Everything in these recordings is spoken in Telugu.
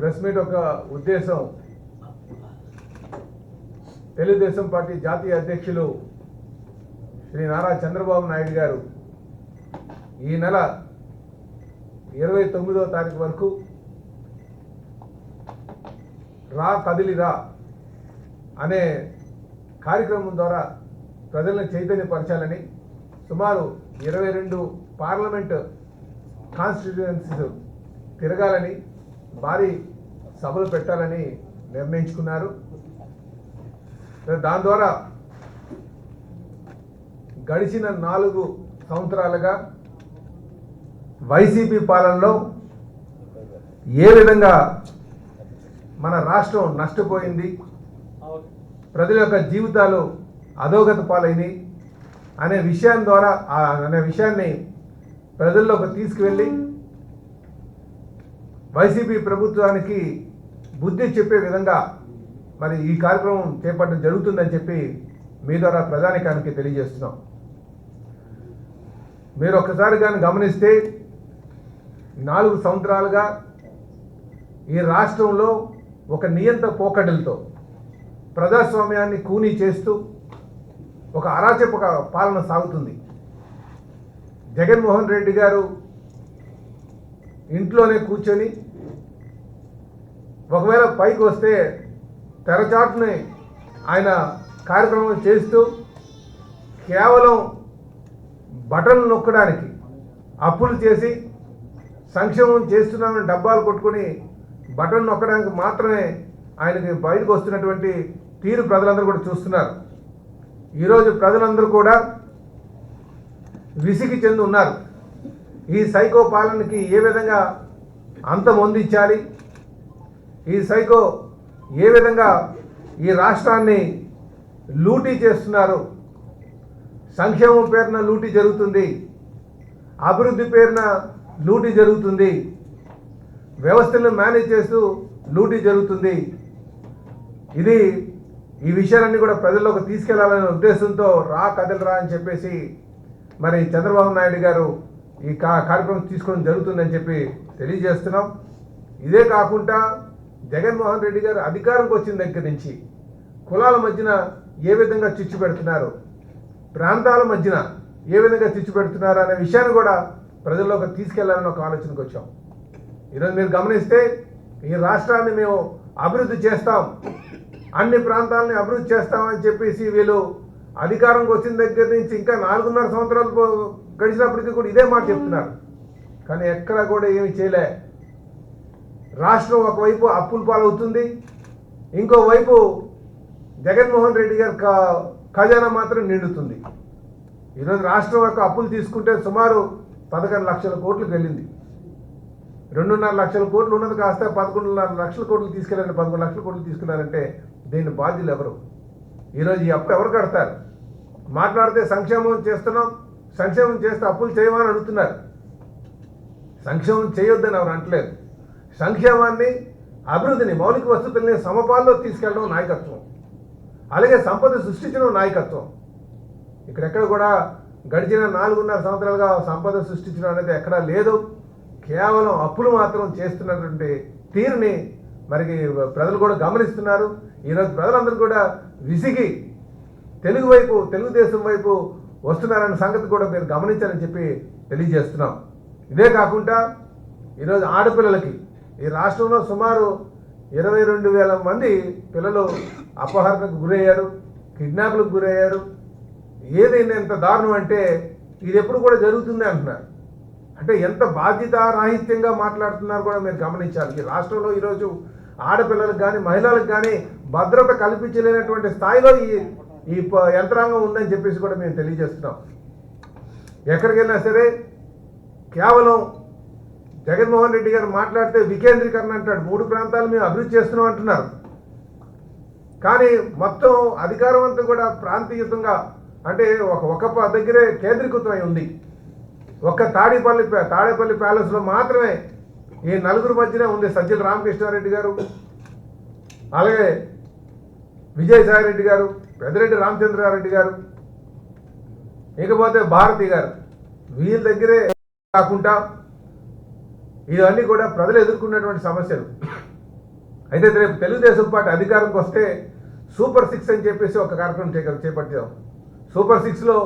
ప్రెస్ మీట్ ఒక ఉద్దేశం. తెలుగుదేశం పార్టీ జాతీయ అధ్యక్షులు శ్రీ నారా చంద్రబాబు నాయుడు గారు ఈ నెల ఇరవై తొమ్మిదవ తారీఖు వరకు రా కదిలిరా అనే కార్యక్రమం ద్వారా ప్రజలను చైతన్యపరచాలని సుమారు ఇరవై రెండు పార్లమెంట్ కాన్స్టిట్యుయెన్సీస్ తిరగాలని భారీ సభలు పెట్టాలని నిర్ణయించుకున్నారు. దాని ద్వారా గడిచిన నాలుగు సంవత్సరాలుగా వైసీపీ పాలనలో ఏ విధంగా మన రాష్ట్రం నష్టపోయింది ప్రజల యొక్క జీవితాలు అధోగత పాలైనవి అనే విషయం ద్వారా అనే విషయాన్ని ప్రజల్లోకి తీసుకువెళ్ళి వైసీపీ ప్రభుత్వానికి బుద్ధి చెప్పే విధంగా మరి ఈ కార్యక్రమం చేపట్టడం జరుగుతుందని చెప్పి మీ ద్వారా ప్రజానికానికి తెలియజేస్తున్నాం. మీరు ఒక్కసారి కానీ గమనిస్తే నాలుగు సంవత్సరాలుగా ఈ రాష్ట్రంలో ఒక నియంత పోకడలతో ప్రజాస్వామ్యాన్ని కూనీ చేస్తూ ఒక అరాచక పాలన సాగుతుంది. జగన్మోహన్ రెడ్డి గారు ఇంట్లోనే కూర్చొని ఒకవేళ పైకి వస్తే తెరచాటుని ఆయన కార్యక్రమం చేస్తూ కేవలం బటన్ నొక్కడానికి అప్పులు చేసి సంక్షేమం చేస్తున్నామని డబ్బాలు కొట్టుకొని బటన్ నొక్కడానికి మాత్రమే ఆయనకి బయటకు వస్తున్నటువంటి తీరు ప్రజలందరూ కూడా చూస్తున్నారు. ఈరోజు ప్రజలందరూ కూడా విసిగి చెంది ఉన్నారు ఈ సైకో పాలనకి ఏ విధంగా అంతం అందించాలి? ఈ సైకో ఏ విధంగా ఈ రాష్ట్రాన్ని లూటీ చేస్తున్నారు? సంక్షేమం పేరున లూటీ జరుగుతుంది. అభివృద్ధి పేరున లూటీ జరుగుతుంది. వ్యవస్థలను మేనేజ్ చేస్తూ లూటీ జరుగుతుంది. ఇది ఈ విషయాలన్నీ కూడా ప్రజల్లోకి తీసుకెళ్ళాలనే ఉద్దేశంతో రా కదలరా అని చెప్పేసి మరి చంద్రబాబు నాయుడు గారు ఈ కార్యక్రమం తీసుకోవడం జరుగుతుందని చెప్పి తెలియజేస్తున్నాం. ఇదే కాకుండా జగన్మోహన్ రెడ్డి గారు అధికారంకి వచ్చిన దగ్గర నుంచి కులాల మధ్యన ఏ విధంగా చిచ్చు పెడుతున్నారు? ప్రాంతాల మధ్యన ఏ విధంగా చిచ్చు పెడుతున్నారు అనే విషయాన్ని కూడా ప్రజల్లోకి తీసుకెళ్ళాలని ఒక ఆలోచనకు వచ్చాం. ఈరోజు మీరు గమనిస్తే ఈ రాష్ట్రాన్ని మేము అభివృద్ధి చేస్తాం అన్ని ప్రాంతాలని అభివృద్ధి చేస్తామని చెప్పేసి వీళ్ళు అధికారంకి వచ్చిన దగ్గర నుంచి ఇంకా నాలుగున్నర సంవత్సరాలు గడిచినప్పటికీ కూడా ఇదే మాట చెప్తున్నారు. కానీ ఎక్కడ కూడా ఏమి చేయలే. రాష్ట్రం ఒకవైపు అప్పుల పాలవుతుంది ఇంకోవైపు జగన్మోహన్ రెడ్డి గారి ఖజానా మాత్రం నిండుతుంది. ఈరోజు రాష్ట్రం యొక్క అప్పులు తీసుకుంటే సుమారు పదకొండు లక్షల కోట్లకు వెళ్ళింది. రెండున్నర లక్షల కోట్లు ఉన్నది కాస్త పదకొండున్నర లక్షల కోట్లు తీసుకెళ్ళారంటే పదకొండు లక్షల కోట్లు తీసుకున్నారంటే దీని బాధ్యులు ఎవరు? ఈరోజు ఈ అప్పు ఎవరు కడతారు? మాట్లాడితే సంక్షేమం చేస్తున్నాం సంక్షేమం చేస్తే అప్పులు చేయమని అడుగుతున్నారు. సంక్షేమం చేయొద్దని ఎవరు అంటలేదు. సంక్షేమాన్ని అభివృద్ధిని మౌలిక వసతుల్ని సమపాల్లో తీసుకెళ్ళడం నాయకత్వం. అలాగే సంపద సృష్టించడం నాయకత్వం. ఇక్కడెక్కడ కూడా గడిచిన నాలుగున్నర సంవత్సరాలుగా సంపద సృష్టించడం అనేది ఎక్కడా లేదు. కేవలం అప్పులు మాత్రం చేస్తున్నటువంటి తీరుని మరి ప్రజలు కూడా గమనిస్తున్నారు. ఈరోజు ప్రజలందరూ కూడా విసిగి తెలుగు వైపు తెలుగుదేశం వైపు వస్తున్నారన్న సంగతి కూడా మీరు గమనించాలని చెప్పి తెలియజేస్తున్నాం. ఇదే కాకుండా ఈరోజు ఆడపిల్లలకి ఈ రాష్ట్రంలో సుమారు ఇరవై రెండు వేల మంది పిల్లలు అపహరణకు గురయ్యారు కిడ్నాప్లకు గురయ్యారు. ఏదైనా ఎంత దారుణం అంటే ఇది ఎప్పుడు కూడా జరుగుతుంది అంటున్నారు. అంటే ఎంత బాధ్యత రాహిత్యంగా మాట్లాడుతున్నారు కూడా మీరు గమనించాలి. ఈ రాష్ట్రంలో ఈరోజు ఆడపిల్లలకు కానీ మహిళలకు కానీ భద్రత కల్పించలేనటువంటి స్థాయిలో ఈ ఈ ప- యంత్రాంగం ఉందని చెప్పేసి కూడా మేము తెలియజేస్తున్నాం. ఎక్కడికి వెళ్ళినా సరే కేవలం జగన్మోహన్ రెడ్డి గారు మాట్లాడితే వికేంద్రీకరణ అంటాడు. మూడు ప్రాంతాలు మేము అభివృద్ధి చేస్తున్నాం అంటున్నారు. కానీ మొత్తం అధికారం అంతా కూడా ప్రాంతీయతంగా అంటే ఒక ఒక ప- దగ్గరే కేంద్రీకృతమై ఉంది. ఒక్క తాడేపల్లి తాడేపల్లి ప్యాలెస్లో మాత్రమే ఈ నలుగురు మధ్యనే ఉంది సజ్జల రామకృష్ణారెడ్డి గారు అలాగే విజయసాయి రెడ్డి గారు పెద్దిరెడ్డి రామచంద్రారెడ్డి గారు ఇకపోతే భారతి గారు. వీళ్ళ దగ్గరే కాకుండా ఇవన్నీ కూడా ప్రజలు ఎదుర్కొన్నటువంటి సమస్యలు. అయితే రేపు తెలుగుదేశం పార్టీ అధికారంకి వస్తే సూపర్ సిక్స్ అని చెప్పేసి ఒక కార్యక్రమం చే చేపట్టాం. సూపర్ సిక్స్లో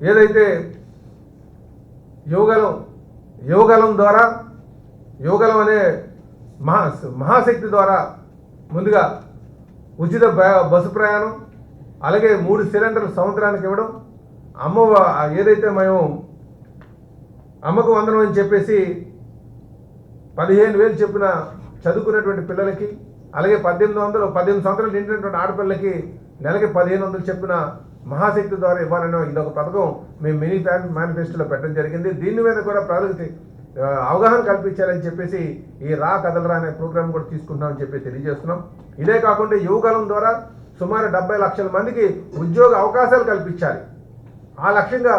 ఏదైతే యువగలం యువగలం ద్వారా యువగలం అనే మహా మహాశక్తి ద్వారా ముందుగా ఉచిత బ- బస్సు ప్రయాణం అలాగే మూడు సిలిండర్లు సంవత్సరానికి ఇవ్వడం అమ్మ ఏదైతే మేము అమ్మకు వందనం అని చెప్పేసి పదిహేను వేలు చెప్పిన చదువుకున్నటువంటి పిల్లలకి అలాగే పద్దెనిమిది వందలు పద్దెనిమిది సంవత్సరాలు నిండినటువంటి ఆడపిల్లలకి నెలకి పదిహేను వందలు చెప్పిన మహాశక్తి ద్వారా ఇవ్వాలని ఇదొక పథకం మేము మినీ ప్లాన్ మేనిఫెస్టోలో పెట్టడం జరిగింది. దీని మీద కూడా ప్రజలకు అవగాహన కల్పించాలని చెప్పేసి ఈ రా కదలరా అనే ప్రోగ్రామ్ కూడా తీసుకుంటున్నామని చెప్పి తెలియజేస్తున్నాం. ఇదే కాకుండా యువకాలం ద్వారా సుమారు డెబ్బై లక్షల మందికి ఉద్యోగ అవకాశాలు కల్పించాలి. ఆ లక్ష్యంగా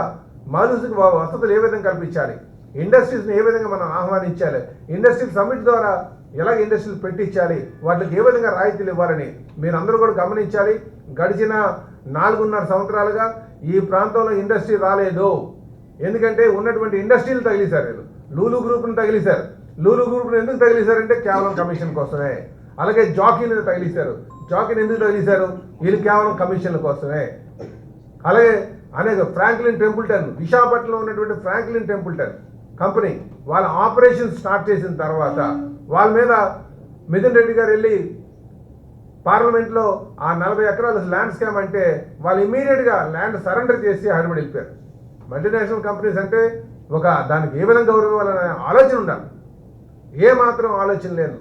మనుషులకు వసతులు ఏ విధంగా కల్పించాలి? ఇండస్ట్రీస్ని ఏ విధంగా మనం ఆహ్వానించాలి? ఇండస్ట్రీస్ సమిట్ ద్వారా ఎలాగ ఇండస్ట్రీలు పెట్టించాలి? వాటికి ఏ విధంగా రాయితీలు ఇవ్వాలని మీరు అందరూ కూడా గమనించాలి. గడిచిన నాలుగున్నర సంవత్సరాలుగా ఈ ప్రాంతంలో ఇండస్ట్రీ రాలేదు. ఎందుకంటే ఉన్నటువంటి ఇండస్ట్రీలు తగిలిశారు వీళ్ళు. లూలు గ్రూప్ను తగిలిశారు. లూలు గ్రూప్ను ఎందుకు తగిలిశారంటే కేవలం కమిషన్ కోసమే. అలాగే జాకీని తగిలిశారు. జాకీని ఎందుకు తగిలిశారు? వీళ్ళు కేవలం కమిషన్ల కోసమే. అలాగే అనేక ఫ్రాంక్లిన్ టెంపుల్టన్ విశాఖపట్నంలో ఉన్నటువంటి ఫ్రాంక్లిన్ టెంపుల్టన్ కంపెనీ వాళ్ళ ఆపరేషన్ స్టార్ట్ చేసిన తర్వాత వాళ్ళ మీద మిథున్ రెడ్డి గారు వెళ్ళి పార్లమెంట్లో ఆ నలభై ఎకరాల ల్యాండ్ స్కామ్ అంటే వాళ్ళు ఇమీడియట్గా ల్యాండ్ సరెండర్ చేసి హైదరాబాద్ వెళ్ళిపోయారు. మల్టీనేషనల్ కంపెనీస్ అంటే ఒక దానికి ఏ విధంగా గౌరవం ఆలోచన ఉండాలి. ఏ మాత్రం ఆలోచన లేదు.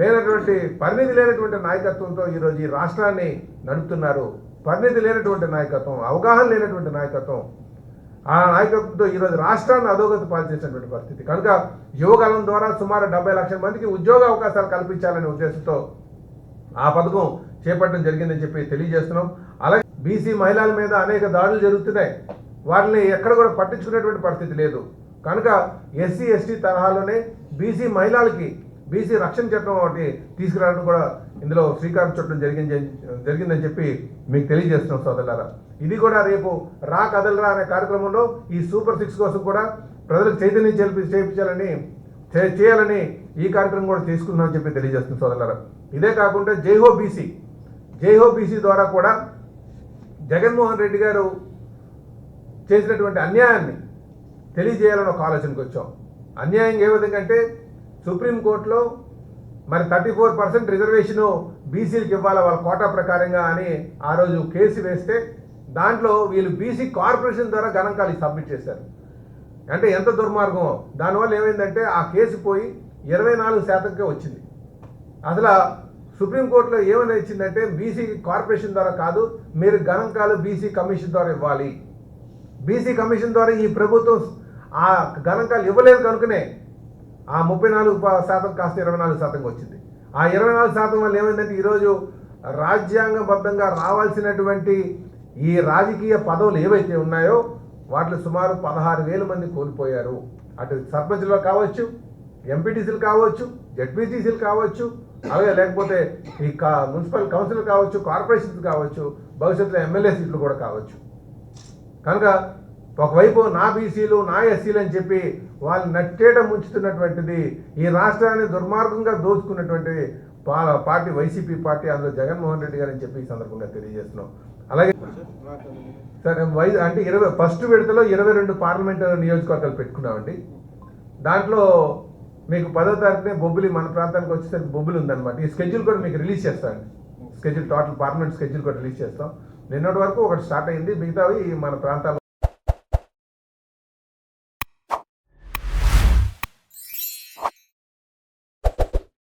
లేనటువంటి పరిణితి లేనటువంటి నాయకత్వంతో ఈరోజు ఈ రాష్ట్రాన్ని నడుపుతున్నారు. పరిణితి లేనటువంటి నాయకత్వం అవగాహన లేనటువంటి నాయకత్వం ఆ నాయకత్వంతో ఈరోజు రాష్ట్రాన్ని అధోగతి పాల్చేసినటువంటి పరిస్థితి. కనుక యువకాలం ద్వారా సుమారు డెబ్బై లక్షల మందికి ఉద్యోగ అవకాశాలు కల్పించాలనే ఉద్దేశంతో ఆ పథకం చేపట్టడం జరిగిందని చెప్పి తెలియజేస్తున్నాం. అలాగే బీసీ మహిళల మీద అనేక దాడులు జరుగుతున్నాయి. వాటిని ఎక్కడ కూడా పట్టించుకునేటువంటి పరిస్థితి లేదు. కనుక ఎస్సీ ఎస్టీ తరహాలోనే బీసీ మహిళలకి బీసీ రక్షణ చట్టం ఒకటి తీసుకురావడం కూడా ఇందులో శ్రీకారం చుట్టడం జరిగింది జరిగిందని చెప్పి మీకు తెలియజేస్తున్నాం సోదరులారా. ఇది కూడా రేపు రా కదలరా అనే కార్యక్రమంలో ఈ సూపర్ సిక్స్ కోసం కూడా ప్రజలకు చైతన్యం చేపి చేయించాలని చే- చేయాలని ఈ కార్యక్రమం కూడా తీసుకుందామని చెప్పి తెలియజేస్తుంది సోదరులారా. ఇదే కాకుండా జైహో బీసీ. జైహో బీసీ ద్వారా కూడా జగన్మోహన్ రెడ్డి గారు చేసినటువంటి అన్యాయాన్ని తెలియజేయాలని ఒక ఆలోచనకు వచ్చాం. అన్యాయం ఏ విధంగా అంటే సుప్రీంకోర్టులో మరి థర్టీ ఫోర్ పర్సెంట్ రిజర్వేషను బీసీలకు ఇవ్వాలి వాళ్ళ కోటా ప్రకారంగా అని ఆ రోజు కేసు వేస్తే దాంట్లో వీళ్ళు బీసీ కార్పొరేషన్ ద్వారా గణాంకాలు సబ్మిట్ చేశారు. అంటే ఎంత దుర్మార్గం దానివల్ల ఏమైందంటే ఆ కేసు పోయి ఇరవై నాలుగు శాతంకే వచ్చింది. అసలు సుప్రీంకోర్టులో ఏమైనా ఇచ్చిందంటే బీసీ కార్పొరేషన్ ద్వారా కాదు మీరు గణాంకాలు బీసీ కమిషన్ ద్వారా ఇవ్వాలి. బీసీ కమిషన్ ద్వారా ఈ ప్రభుత్వం ఆ గణాంకాలు ఇవ్వలేదు కనుకనే ఆ ముప్పై నాలుగు శాతం కాస్త ఇరవై నాలుగు శాతంగా వచ్చింది. ఆ ఇరవై నాలుగు శాతం వల్ల ఏమైందంటే ఈరోజు రాజ్యాంగబద్ధంగా రావాల్సినటువంటి ఈ రాజకీయ పదవులు ఏవైతే ఉన్నాయో వాటిలో సుమారు పదహారు వేల మంది కోల్పోయారు. అటు సర్పంచ్లో కావచ్చు ఎంపీటీసీలు కావచ్చు జడ్పీటీసీలు కావచ్చు అలాగే లేకపోతే ఈ కా మున్సిపల్ కౌన్సిల్ కావచ్చు కార్పొరేషన్స్ కావచ్చు భవిష్యత్తులో ఎమ్మెల్యే సీట్లు కూడా కావచ్చు. కనుక ఒకవైపు నా బీసీలు నా ఎస్సీలు అని చెప్పి వాళ్ళు నట్టేట ముంచుతున్నటువంటిది ఈ రాష్ట్రాన్ని దుర్మార్గంగా దోచుకున్నటువంటి పా- పార్టీ వైసీపీ పార్టీ అందులో జగన్మోహన్ రెడ్డి గారు అని చెప్పి ఈ సందర్భంగా తెలియజేస్తున్నాం. అలాగే సరే వై అంటే ఇరవై ఫస్ట్ విడతలో ఇరవై రెండు పార్లమెంట్ నియోజకవర్గాలు పెట్టుకున్నామండి. దాంట్లో మీకు పదో తారీఖునే బొబ్బిలి మన ప్రాంతానికి వచ్చేసరికి బొబ్బిలి ఉందన్నమాట. ఈ స్కెడ్యూల్ కూడా మీకు రిలీజ్ చేస్తామండి. స్కెడ్యూల్ టోటల్ పార్లమెంట్ స్కెడ్యూల్ కూడా రిలీజ్ చేస్తాం. నిన్నటి వరకు ఒకటి స్టార్ట్ అయింది. మిగతావి మన ప్రాంతాల్లో